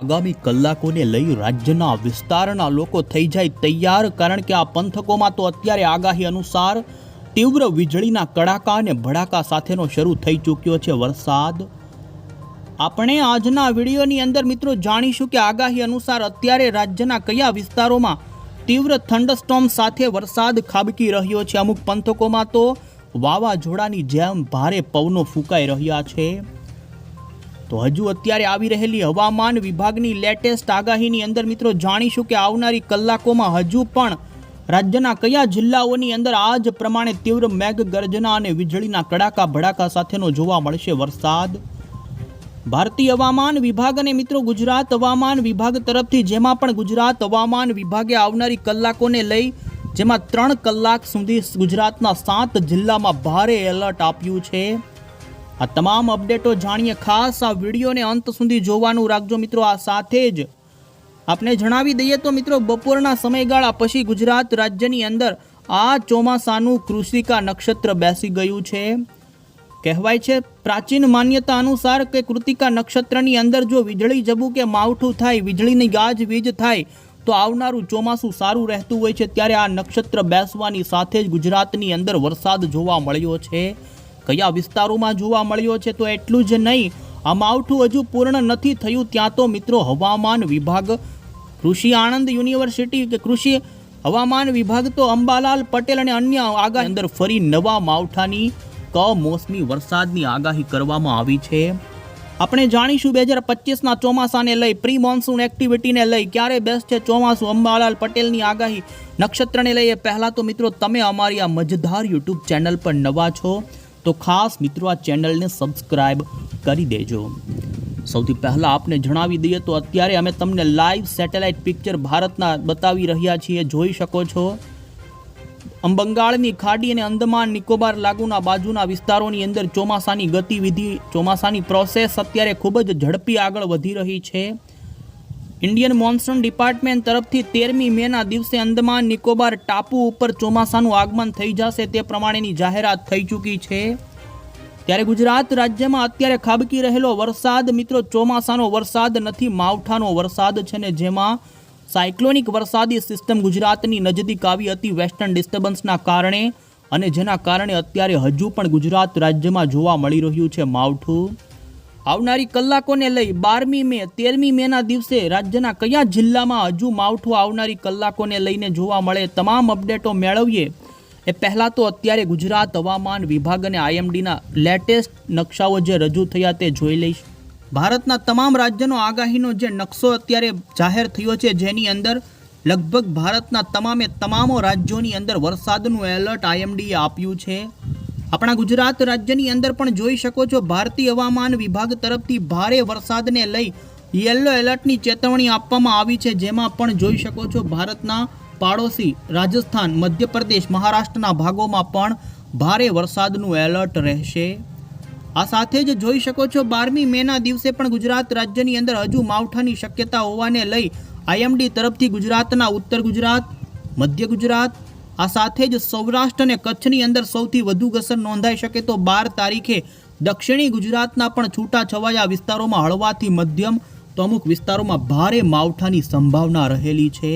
આગામી કલાકોને લઈ રાજ્યના વિસ્તારના લોકો થઈ જાય તૈયાર, કારણ કે આ પંથકોમાં તો અત્યારે આગાહી અનુસાર તીવ્ર વીજળીના કડાકા અને ભડાકા સાથેનો શરૂ થઈ ચૂક્યો છે વરસાદ. આપણે આજના વિડીયોની અંદર મિત્રો જાણીશું કે આગાહી અનુસાર અત્યારે રાજ્યના કયા વિસ્તારોમાં તીવ્ર થંડસ્ટોમ સાથે વરસાદ ખાબકી રહ્યો છે. અમુક પંથકોમાં તો વાવાઝોડાની જેમ ભારે પવનો ફૂંકાઈ રહ્યા છે. તો હજુ અત્યારે આવી રહેલી હવામાન વિભાગની લેટેસ્ટ આગાહીની અંદર મિત્રો જાણીશું કે આવનારી કલાકોમાં હજુ પણ રાજ્યના કયા જિલ્લાઓની અંદર આ જ પ્રમાણે તીવ્ર મેઘ ગર્જના અને વીજળીના કડાકા ભડાકા સાથેનો જોવા મળશે વરસાદ? ભારતીય હવામાન વિભાગ અને મિત્રો ગુજરાત હવામાન વિભાગ તરફથી જેમાં પણ ગુજરાત હવામાન વિભાગે આવનારી કલાકોને લઈ જેમાં ત્રણ કલાક સુધી ગુજરાતના સાત જિલ્લામાં ભારે એલર્ટ આપ્યું છે. આ તમામ અપડેટો જાણીએ ખાસ આ વિડીયોને અંત સુધી જોવાનું રાખજો મિત્રો, આ સાથે જ આપણે જણાવી દઈએ તો મિત્રો, બપોરના સમયગાળા પછી ગુજરાત રાજ્યની અંદર આ ચોમાસાનું કૃષિકા નક્ષત્ર બેસી ગયું છે. કહેવાય છે, પ્રાચીન માન્યતા અનુસાર કે કૃતિકા નક્ષત્રની અંદર જો વીજળી જબું કે માવઠું થાય, વીજળીની ગાજ વીજ થાય, તો આવનારું ચોમાસું સારું રહેતું હોય છે. ત્યારે આ નક્ષત્ર બેસવાની સાથે જ ગુજરાતની અંદર વરસાદ જોવા મળ્યો છે. કયા વિસ્તારોમાં જોવા મળ્યો છે તો એટલું જ નહીં. આ માવઠું હજુ પૂર્ણ નથી થયું, ત્યાં તો મિત્રો હવામાન વિભાગ, કૃષિ આણંદ યુનિવર્સિટી કે કૃષિ હવામાન વિભાગ તો અંબાલાલ પટેલ અને અન્ય આગાહી અંદર ફરી નવા માવઠાની કમોસમી વરસાદની આગાહી કરવામાં આવી છે. આપણે જાણીશું બે હજાર પચીસના ચોમાસાને લઈ પ્રી મોન્સૂન એક્ટિવિટીને લઈ, ક્યારે બેસ્ટ છે ચોમાસું? અંબાલાલ પટેલની આગાહી નક્ષત્રને લઈ એ પહેલાં તો મિત્રો તમે અમારી આ મજેદાર યુટ્યુબ ચેનલ પર નવા છો. તો ખાસ મિત્રો આ ચેનલને સબસ્ક્રાઈબ કરી દેજો. સૌથી પહેલાં આપને જણાવી દઈએ તો અત્યારે અમે તમને લાઈવ સેટેલાઇટ પિક્ચર ભારતના બતાવી રહ્યા છીએ. જોઈ શકો છો. બંગાળની ખાડી અને અંદમાન નિકોબાર લાગુના બાજુના વિસ્તારોની અંદર ચોમાસાની ગતિવિધિ, ચોમાસાની પ્રોસેસ અત્યારે ખૂબ જ ઝડપી આગળ વધી રહી છે. ઇન્ડિયન મોન્સૂન ડિપાર્ટમેન્ટ તરફથી તેરમી મેના દિવસે અંદમાન નિકોબાર ટાપુ ઉપર ચોમાસાનું આગમન થઈ જશે તે પ્રમાણેની જાહેરાત થઈ ચૂકી છે. ત્યારે ગુજરાત રાજ્યમાં અત્યારે ખાબકી રહેલો વરસાદ, મિત્રો, ચોમાસાનો વરસાદ નથી, માવઠાનો વરસાદ છે ને જેમાં સાયક્લોનિક વરસાદી સિસ્ટમ ગુજરાતની નજીક આવી હતી વેસ્ટર્ન ડિસ્ટર્બન્સના કારણે અને જેના કારણે અત્યારે હજુ પણ ગુજરાત રાજ્યમાં જોવા મળી રહ્યું છે માવઠું. આવનારી કલાકોને લઈ બારમી મે, તેરમી મેના દિવસે રાજ્યના કયા જિલ્લામાં હજુ માવઠું આવનારી કલાકોને લઈને જોવા મળે તમામ અપડેટો મેળવીએ. એ પહેલાં તો અત્યારે ગુજરાત હવામાન વિભાગ અને આઈએમડીના લેટેસ્ટ નકશાઓ જે રજૂ થયા તે જોઈ લઈશ. ભારતના તમામ રાજ્યનો આગાહીનો જે નકશો અત્યારે જાહેર થયો છે જેની અંદર લગભગ ભારતના તમામે તમામો રાજ્યોની અંદર વરસાદનું એલર્ટ આઈએમડીએ આપ્યું છે. આપણા ગુજરાત રાજ્યની અંદર પણ જોઈ શકો છો, ભારતીય હવામાન વિભાગ તરફથી ભારે વરસાદને લઈ યલો એલર્ટની ચેતવણી આપવામાં આવી છે, જેમાં પણ જોઈ શકો છો ભારતના પાડોશી રાજસ્થાન, મધ્યપ્રદેશ, મહારાષ્ટ્રના ભાગોમાં પણ ભારે વરસાદનું એલર્ટ રહેશે. આ સાથે જ જોઈ શકો છો, બારમી મેના દિવસે પણ ગુજરાત રાજ્યની અંદર હજુ માવઠાની શક્યતા હોવાને લઈ આઈએમડી તરફથી ગુજરાતના ઉત્તર ગુજરાત, મધ્ય ગુજરાત આ સાથે જ સૌરાષ્ટ્ર અને કચ્છની અંદર સૌથી વધુ ઘસર નોંધાઈ શકે તો બાર તારીખે દક્ષિણી ગુજરાતના પણ છૂટા છવાયા વિસ્તારોમાં હળવાથી મધ્યમ તો અમુક વિસ્તારોમાં ભારે માવઠાની સંભાવના રહેલી છે.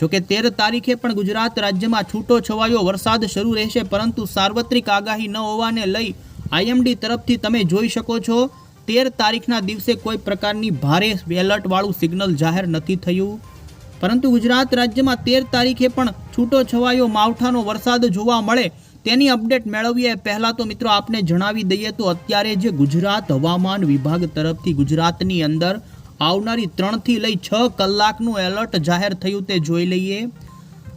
જોકે તેર તારીખે પણ ગુજરાત રાજ્યમાં છૂટો છવાયો વરસાદ શરૂ રહેશે, પરંતુ સાર્વત્રિક આગાહી ન હોવાને લઈ આઈએમડી તરફથી તમે જોઈ શકો છો, તેર તારીખના દિવસે કોઈ પ્રકારની ભારે એલર્ટવાળું સિગ્નલ જાહેર નથી થયું. પરંતુ ગુજરાત રાજ્યમાં તેર તારીખે પણ છૂટો છવાયો માવઠાનો વરસાદ જોવા મળે તેની અપડેટ મેળવીએ પહેલાં તો મિત્રો આપને જણાવી દઈએ તો અત્યારે જે ગુજરાત હવામાન વિભાગ તરફથી ગુજરાતની અંદર આવનારી ત્રણથી લઈ છ કલાકનું એલર્ટ જાહેર થયું તે જોઈ લઈએ.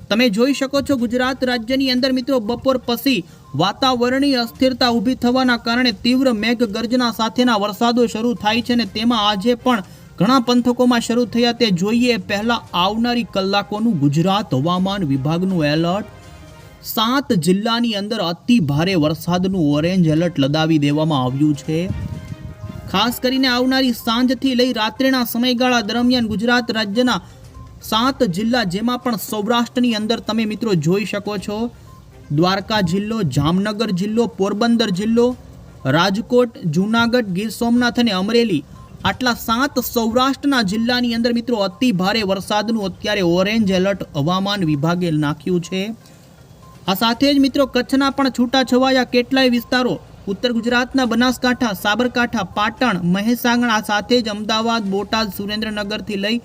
તમે જોઈ શકો છો ગુજરાત રાજ્યની અંદર મિત્રો બપોર પછી વાતાવરણીય અસ્થિરતા ઊભી થવાના કારણે તીવ્ર મેઘ ગર્જના સાથેના વરસાદો શરૂ થાય છે ને તેમાં આજે પણ ઘણા પંથકોમાં શરૂ થયા તે જોઈએ. પહેલા આવનારી કલાકોનું ગુજરાત હવામાન વિભાગનું એલર્ટ. સાત જિલ્લાની અંદર અતિ ભારે વરસાદનું ઓરેન્જ એલર્ટ લદાવી દેવામાં આવ્યું છે. ખાસ કરીને આવનારી સાંજથી લઈ રાત્રિના સમયગાળા દરમિયાન ગુજરાત રાજ્યના સાત જિલ્લા જેમાં પણ સૌરાષ્ટ્રની અંદર તમે મિત્રો જોઈ શકો છો. દ્વારકા જિલ્લો, જામનગર જિલ્લો, પોરબંદર જિલ્લો, રાજકોટ, જૂનાગઢ, ગીર સોમનાથ અને અમરેલી આટલા સાત સૌરાષ્ટ્રના જિલ્લાની અંદર મિત્રો અતિ ભારે વરસાદનું અત્યારે ઓરેન્જ એલર્ટ હવામાન વિભાગે નાખ્યું છે. આ સાથે જ મિત્રો કચ્છના પણ છૂટાછવાયા કેટલાય વિસ્તારો, ઉત્તર ગુજરાતના બનાસકાંઠા, સાબરકાંઠા, પાટણ મહેસાગર આ સાથે જ અમદાવાદ, બોટાદ, સુરેન્દ્રનગરથી લઈ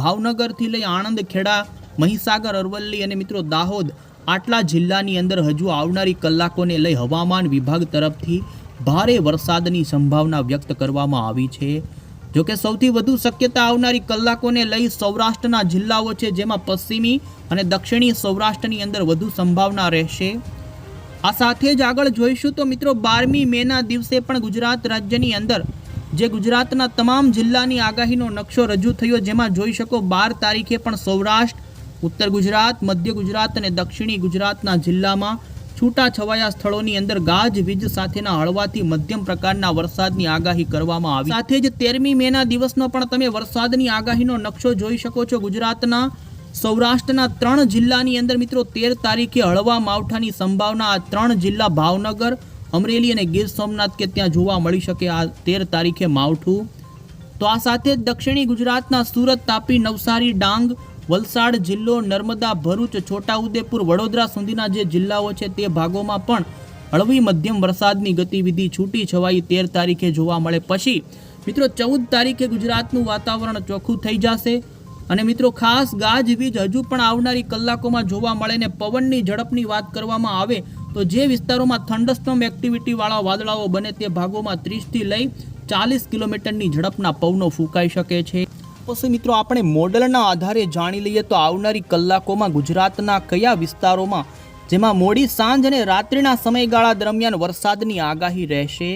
ભાવનગરથી લઈ આણંદ ખેડા મહીસાગર, અરવલ્લી અને મિત્રો દાહોદ આટલા જિલ્લાની અંદર હજુ આવનારી કલાકોને લઈ હવામાન વિભાગ તરફથી ભારે વરસાદની સંભાવના વ્યક્ત કરવામાં આવી છે. જોકે સૌથી વધુ શક્યતા આવનારી કલાકોને લઈ સૌરાષ્ટ્રના જિલ્લાઓ છે, જેમાં પશ્ચિમી અને દક્ષિણી સૌરાષ્ટ્રની અંદર વધુ સંભાવના રહેશે. આ સાથે જ આગળ જોઈશું તો મિત્રો, બારમી મેના દિવસે પણ ગુજરાત રાજ્યની અંદર, જે ગુજરાતના તમામ જિલ્લાની આગાહીનો નકશો રજૂ થયો, જેમાં જોઈ શકો બાર તારીખે પણ સૌરાષ્ટ્ર, ઉત્તર ગુજરાત, મધ્ય ગુજરાત અને દક્ષિણી ગુજરાતના જિલ્લામાં છૂટા છવાયા સ્થળોની અંદર ગાજવીજ સાથેના હળવાથી મધ્યમ પ્રકારના વરસાદની આગાહી કરવામાં આવી. સાથે જ તેરમી મેના દિવસનો પણ તમે વરસાદની આગાહીનો નકશો જોઈ શકો છો. ગુજરાતના, સૌરાષ્ટ્રના ત્રણ જિલ્લાની અંદર મિત્રો તેર તારીખે હળવા માવઠાની સંભાવના આ ત્રણ જિલ્લા ભાવનગર, અમરેલી અને ગીર સોમનાથ કે ત્યાં જોવા મળી શકે આ તેર તારીખે માવઠું. તો આ સાથે જ દક્ષિણી ગુજરાતના સુરત, તાપી, નવસારી, ડાંગ વલસાડ જિલ્લો નર્મદા ભરૂચ છોટાઉદેપુર વડોદરા સુધીના જે જિલ્લાઓ છે તે ભાગોમાં પણ હળવી મધ્યમ વરસાદની ગતિવિધિ છૂટી છવાઈ તેર તારીખે જોવા મળે પછી. મિત્રો, ચૌદ તારીખે ગુજરાતનું વાતાવરણ ચોખ્ખું થઈ જશે. અને મિત્રો, ખાસ ગાજવીજ હજુ પણ આવનારી કલાકોમાં જોવા મળે ને પવનની ઝડપની વાત કરવામાં આવે તો જે વિસ્તારોમાં થંડરસ્ટોમ એક્ટિવિટીવાળા વાદળાઓ બને તે ભાગોમાં ત્રીસથી લઈ ચાલીસ કિલોમીટરની ઝડપના પવનો ફૂંકાઈ શકે છે. પછી મિત્રો આપણે મોડલના આધારે જાણી લઈએ તો આવનારી કલાકોમાં ગુજરાતના કયા વિસ્તારોમાં, જેમાં મોડી સાંજ અને રાત્રિના સમયગાળા દરમિયાન વરસાદની આગાહી રહેશે?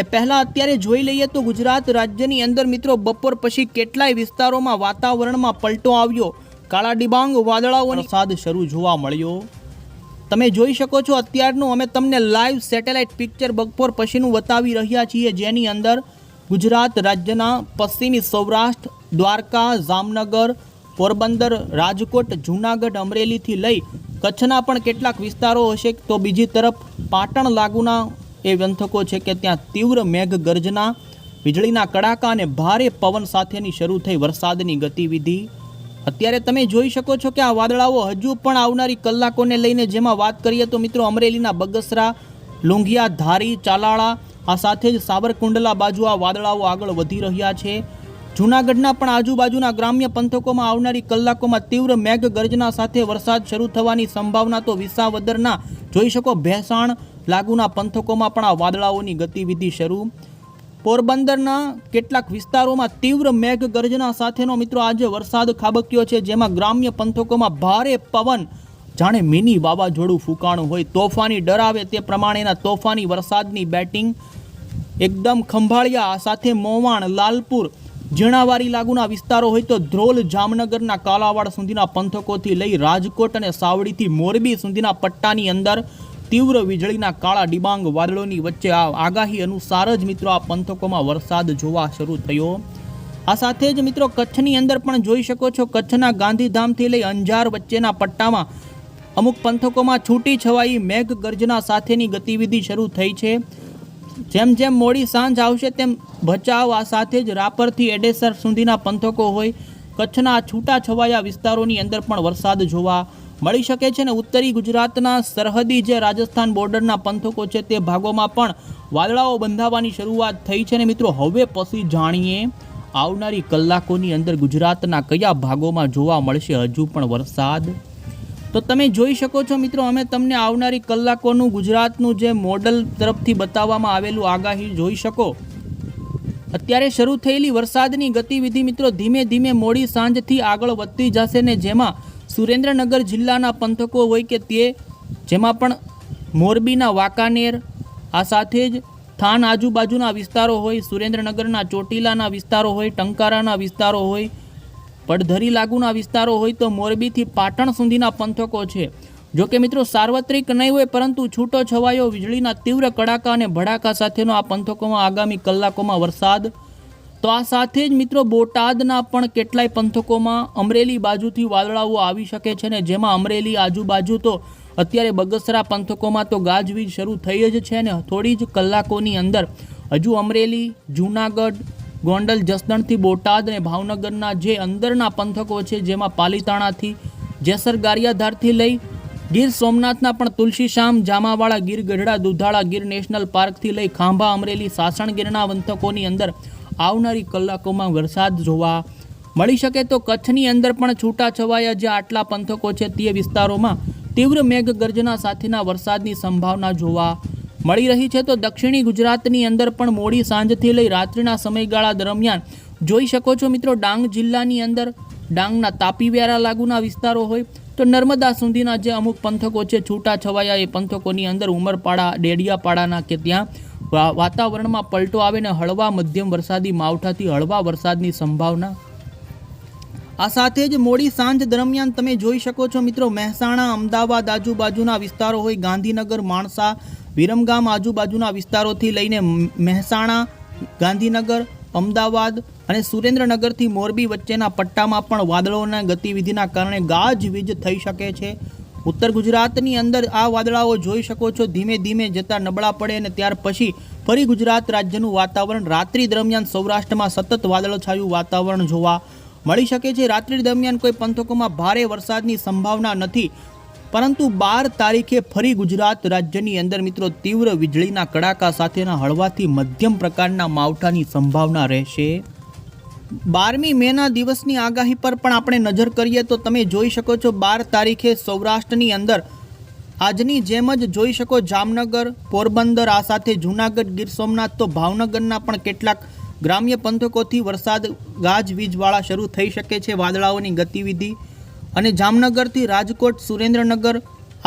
એ પહેલાં અત્યારે જોઈ લઈએ તો ગુજરાત રાજ્યની અંદર મિત્રો બપોર પછી કેટલાય વિસ્તારોમાં વાતાવરણમાં પલટો આવ્યો. કાળા ડિબાંગ, વાદળાઓ વરસાદ શરૂ જોવા મળ્યો. તમે જોઈ શકો છો અત્યારનું અમે તમને લાઈવ સેટેલાઇટ પિક્ચર બપોર પછીનું બતાવી રહ્યા છીએ જેની અંદર ગુજરાત રાજ્યના પશ્ચિમી સૌરાષ્ટ્ર, દ્વારકા, જામનગર, પોરબંદર, રાજકોટ, જૂનાગઢ, અમરેલીથી લઈ કચ્છના પણ કેટલાક વિસ્તારો હશે. તો બીજી તરફ પાટણ લાગુના એ વ્યંથકો છે કે ત્યાં તીવ્ર મેઘ ગર્જના, વીજળીના કડાકા અને ભારે પવન સાથેની શરૂ થઈ વરસાદની ગતિવિધિ. અત્યારે તમે જોઈ શકો છો કે આ વાદળાઓ હજુ પણ આવનારી કલાકોને લઈને જેમાં વાત કરીએ તો મિત્રો અમરેલીના બગસરા લુંઘિયા ધારી ચાલાળા આ સાથે જ સાવરકુંડલા બાજુ આ વાદળાઓ આગળ વધી રહ્યા છે. જૂનાગઢના પણ આજુબાજુના ગ્રામ્ય પંથકોમાં આવનારી કલાકોમાં તીવ્ર મેઘ ગર્જના સાથે વરસાદ શરૂ થવાની સંભાવના તો વિસાવદરના જોઈ શકો ભેસાણ, લાગુના પંથકોમાં પણ આ વાદળાઓની ગતિવિધિ શરૂ. પોરબંદરના કેટલાક વિસ્તારોમાં તીવ્ર મેઘ ગર્જના સાથેનો મિત્રો આજે વરસાદ ખાબક્યો છે, જેમાં ગ્રામ્ય પંથકોમાં ભારે પવન જાણે મિની વાવાઝોડું ફૂંકાણું હોય, તોફાની ડરાવે તે પ્રમાણેના તોફાની વરસાદની બેટિંગ એકદમ ખંભાળિયા સાથે મોવાણ, લાલપુર, ઝીણાવારી લાગુના વિસ્તારો હોય તો ધ્રોલ જામનગરના કાલાવાડ સુધીના પંથકોથી લઈ રાજકોટ અને સાવડીથી મોરબી સુધીના પટ્ટાની અંદર તીવ્ર વીજળીના કાળા ડિબાંગ વાદળોની વચ્ચે આ આગાહી અનુસાર જ મિત્રો આ પંથકોમાં વરસાદ જોવા શરૂ થયો. આ સાથે જ મિત્રો કચ્છની અંદર પણ જોઈ શકો છો, કચ્છના ગાંધીધામથી લઈ અંજાર વચ્ચેના પટ્ટામાં અમુક પંથકોમાં છૂટી છવાઈ મેઘ ગર્જના સાથેની ગતિવિધિ શરૂ થઈ છે. જેમ જેમ મોડી સાંજ આવશે તેમ ભચાઉ આ સાથે જ રાપરથી એડેસર સુધીના પંથકો હોય, કચ્છના છૂટા છવાયા વિસ્તારોની અંદર પણ વરસાદ જોવા મળી શકે છે ને ઉત્તરી ગુજરાતના સરહદી જે રાજસ્થાન બોર્ડરના પંથકો છે તે ભાગોમાં પણ વાદળાઓ બંધાવાની શરૂઆત થઈ છે ને મિત્રો, હવે પછી જાણીએ આવનારી કલાકોની અંદર ગુજરાતના કયા ભાગોમાં જોવા મળશે હજુ પણ વરસાદ? તો તમે જોઈ શકો છો મિત્રો, અમે તમને આવનારી કલાકોનું ગુજરાતનું જે મોડલ તરફથી બતાવવામાં આવેલું આગાહી જોઈ શકો. અત્યારે શરૂ થયેલી વરસાદની ગતિવિધિ મિત્રો, ધીમે ધીમે મોડી સાંજથી આગળ વધતી જશે ને જેમાં સુરેન્દ્રનગર જિલ્લાના પંથકો હોય કે તે, જેમાં પણ મોરબીના વાંકાનેર, આ સાથે જ થાન આજુબાજુના વિસ્તારો હોય, સુરેન્દ્રનગરના ચોટીલાના વિસ્તારો હોય, ટંકારાના વિસ્તારો હોય પડધરી લાગુના વિસ્તારો હોય તો મોરબીથી પાટણ સુધીના પંથકો છે. જો કે મિત્રો, સાર્વત્રિક નહીં હોય પરંતુ છૂટો છવાયો વીજળીના તીવ્ર કડાકા અને ભડાકા સાથેનો આ પંથકોમાં આગામી કલાકોમાં વરસાદ. તો આ સાથે જ મિત્રો, બોટાદના પણ કેટલાય પંથકોમાં અમરેલી બાજુથી વાદળાઓ આવી શકે છે ને જેમાં અમરેલી આજુબાજુ તો અત્યારે બગસરા પંથકોમાં તો ગાજવીજ શરૂ થઈ જ છે ને થોડી જ કલાકોની અંદર. હજુ અમરેલી, જૂનાગઢ ગોંડલ, જસદણથી બોટાદ અને ભાવનગરના જે અંદરના પંથકો છે, જેમાં પાલીતાણાથી જેસર ગારિયાધારથી લઈ ગીર સોમનાથના પણ તુલસીશ્યામ જામાવાળા ગીર, ગઢડા, દુધાળા ગીર, નેશનલ પાર્કથી લઈ ખાંભા, અમરેલી, સાસણ ગીરના પંથકોની અંદર આવનારી કલાકોમાં વરસાદ જોવા મળી શકે તો કચ્છની અંદર પણ છૂટા છવાયા જે આટલા પંથકો છે, તે વિસ્તારોમાં તીવ્ર મેઘગર્જના સાથેના વરસાદની સંભાવના જોવા મળી રહી છે તો દક્ષિણી ગુજરાતની અંદર પણ મોડી સાંજથી લઈ રાત્રિના સમયગાળા દરમિયાન જોઈ શકો છો મિત્રો, ડાંગ જિલ્લાની અંદર ડાંગના તાપી લાગુના વિસ્તારો હોય તો નર્મદા સુધીના જે અમુક પંથકો છે છૂટા છવાયા એ પંથકોની અંદર ઉમરપાડા, ડેડિયાપાડાના કે ત્યાં વાતાવરણમાં પલટો આવે ને હળવા મધ્યમ વરસાદી માવઠાથી હળવા વરસાદની સંભાવના. આ સાથે જ મોડી સાંજ દરમિયાન તમે જોઈ શકો છો મિત્રો, મહેસાણા, અમદાવાદ આજુબાજુના વિસ્તારો હોય, ગાંધીનગર, માણસા વિરમગામ આજુબાજુના વિસ્તારોથી લઈને મહેસાણા, ગાંધીનગર, અમદાવાદ અને સુરેન્દ્રનગરથી મોરબી વચ્ચેના પટ્ટામાં પણ વાદળોના ગતિવિધિના કારણે ગાજવીજ થઈ શકે છે. ઉત્તર ગુજરાતની અંદર આ વાદળાઓ જોઈ શકો છો. ધીમે ધીમે જતા નબળા પડે અને ત્યાર પછી ફરી ગુજરાત રાજ્યનું વાતાવરણ રાત્રિ દરમિયાન સૌરાષ્ટ્રમાં સતત વાદળછાયું વાતાવરણ જોવા મળી શકે છે. રાત્રિ દરમિયાન કોઈ પંથકોમાં ભારે વરસાદની સંભાવના નથી. પરંતુ બાર તારીખે ફરી ગુજરાત રાજ્યની અંદર મિત્રો તીવ્ર વીજળીના કડાકા સાથેના હળવાથી મધ્યમ પ્રકારના માવઠાની સંભાવના રહેશે. બારમી મેના દિવસની આગાહી પર પણ આપણે નજર કરીએ તો તમે જોઈ શકો છો બાર તારીખે સૌરાષ્ટ્રની અંદર આજની જેમ જ જોઈ શકો જામનગર, પોરબંદર, આ સાથે જૂનાગઢ, ગીર સોમનાથ તો ભાવનગરના પણ કેટલાક ગ્રામ્ય પંથકોથી વરસાદ ગાજવીજવાળા શરૂ થઈ શકે છે વાદળાઓની ગતિવિધિ. અને જામનગરથી રાજકોટ, સુરેન્દ્રનગર,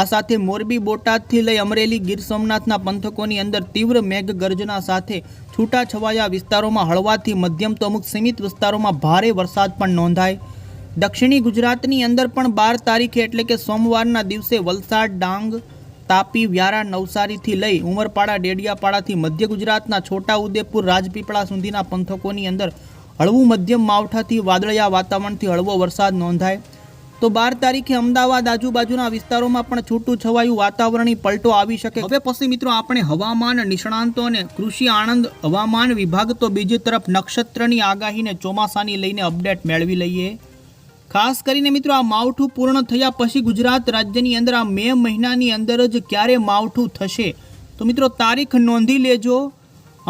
આ સાથે મોરબી, બોટાદથી લઈ અમરેલી, ગીર સોમનાથના પંથકોની અંદર તીવ્ર મેઘ ગર્જના સાથે છૂટાછવાયા વિસ્તારોમાં હળવાથી મધ્યમ તો અમુક સીમિત વિસ્તારોમાં ભારે વરસાદ પણ નોંધાય. દક્ષિણી ગુજરાતની અંદર પણ બાર તારીખે એટલે કે સોમવારના દિવસે વલસાડ, ડાંગ, તાપી, વ્યારા, નવસારીથી લઈ ઉમરપાડા, ડેડિયાપાડાથી મધ્ય ગુજરાતના છોટા ઉદેપુર, રાજપીપળા સુધીના પંથકોની અંદર હળવું મધ્યમ માવઠાથી વાદળિયા વાતાવરણથી હળવો વરસાદ નોંધાય. તો બાર તારીખે અમદાવાદ આજુબાજુના વિસ્તારોમાં પણ છૂટું છવાયું વાતાવરણી પલટો આવી શકે. હવે પછી મિત્રો આપણે હવામાન, નિષ્ણાંતો અને કૃષિ આણંદ હવામાન વિભાગ તો બીજી તરફ નક્ષત્રની આગાહીને ચોમાસાની લઈને અપડેટ મેળવી લઈએ. ખાસ કરીને મિત્રો આ માવઠું પૂર્ણ થયા પછી ગુજરાત રાજ્યની અંદર આ મે મહિનાની અંદર જ ક્યારે માવઠું થશે? તો મિત્રો તારીખ નોંધી લેજો.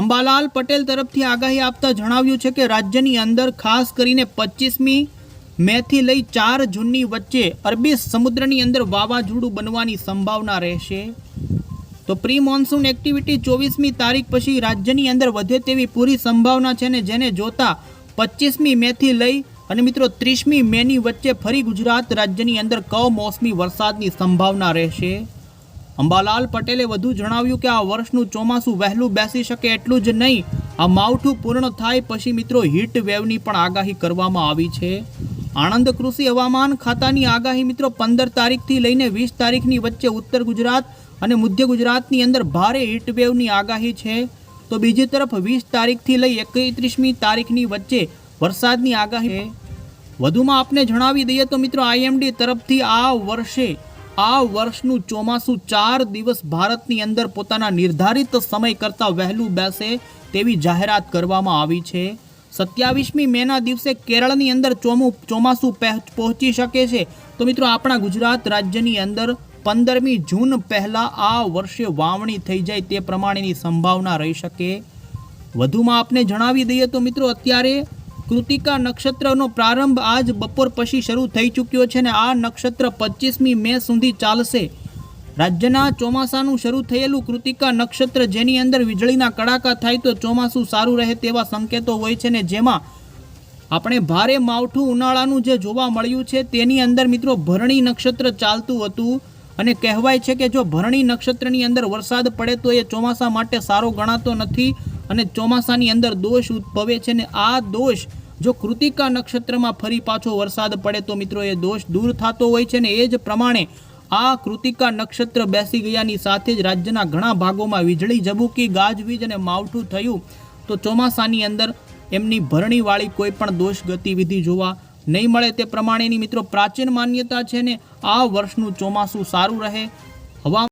અંબાલાલ પટેલ તરફથી આગાહી આપતા જણાવ્યું છે કે રાજ્યની અંદર ખાસ કરીને પચીસમી મેથી લઈ ચાર જૂનની વચ્ચે અરબી સમુદ્રની અંદર વાવાઝોડું બનવાની સંભાવના રહેશે. તો પ્રી મોન્સૂન એક્ટિવિટી ચોવીસમી તારીખ પછી રાજ્યની અંદર વધે તેવી પૂરી સંભાવના છે ને જેને જોતા પચીસમી મેથી લઈ અને મિત્રો ત્રીસમી મેની વચ્ચે ફરી ગુજરાત રાજ્યની અંદર કમોસમી વરસાદની સંભાવના રહેશે. અંબાલાલ પટેલે વધુ જણાવ્યું કે આ વર્ષનું ચોમાસું વહેલું બેસી શકે એટલું જ નહીં, આ માવઠું પૂર્ણ થાય પછી મિત્રો હીટ વેવની પણ આગાહી કરવામાં આવી છે. આણંદ કૃષિ હવામાન ખાતાની આગાહી મિત્રો પંદર તારીખથી લઈને વીસ તારીખની વચ્ચે ઉત્તર ગુજરાત અને મધ્ય ગુજરાતની અંદર ભારે હીટ વેવની આગાહી છે. તો બીજી તરફ વીસ તારીખથી લઈ એકત્રીસમી તારીખની વચ્ચે વરસાદની આગાહી વધુમાં આપને જણાવી દઈએ તો મિત્રો આઈએમડી તરફથી આ વર્ષે, આ વર્ષનું ચોમાસું ચાર દિવસ ભારતની અંદર પોતાના નિર્ધારિત સમય કરતાં વહેલું બેસે તેવી જાહેરાત કરવામાં આવી છે. સત્યાવીસમી મેના દિવસે કેરળની અંદર ચોમું ચોમાસું પહે- પહોંચી શકે છે. તો મિત્રો, આપણા ગુજરાત રાજ્યની અંદર પંદરમી જૂન પહેલાં આ વર્ષે વાવણી થઈ જાય તે પ્રમાણેની સંભાવના રહી શકે. વધુમાં આપને જણાવી દઈએ તો મિત્રો, અત્યારે કૃતિકા નક્ષત્રનો પ્રારંભ આજ બપોર પછી શરૂ થઈ ચૂક્યો છે ને આ નક્ષત્ર પચીસમી મે સુધી ચાલશે. રાજ્યના ચોમાસાનું શરૂ થયેલું કૃતિકા નક્ષત્ર જેની અંદર વીજળીના કડાકા થાય તો ચોમાસું સારું રહે તેવા સંકેતો હોય છે ને જેમાં આપણે ભારે માવઠું ઉનાળાનું જે જોવા મળ્યું છે તેની અંદર મિત્રો ભરણી નક્ષત્ર ચાલતું હતું અને કહેવાય છે કે જો ભરણી નક્ષત્રની અંદર વરસાદ પડે તો એ ચોમાસા માટે સારો ગણાતો નથી અને ચોમાસાની અંદર દોષ ઉદ્ભવે છે ને આ દોષ જો કૃતિકા નક્ષત્રમાં ફરી પાછો વરસાદ પડે તો મિત્રો એ દોષ દૂર થતો હોય છે ને એ જ પ્રમાણે આ કૃતિકા નક્ષત્ર બેસી ગયાની સાથે જ રાજ્યના ઘણા ભાગોમાં વીજળી ઝબૂકી ગાજવીજ અને માવઠું થયું. તો ચોમાસાની અંદર એમની ભરણીવાળી કોઈ પણ દોષ ગતિવિધિ જોવા નહીં મળે તે પ્રમાણેની મિત્રો પ્રાચીન માન્યતા છે ને આ વર્ષનું ચોમાસું સારું રહે. હવા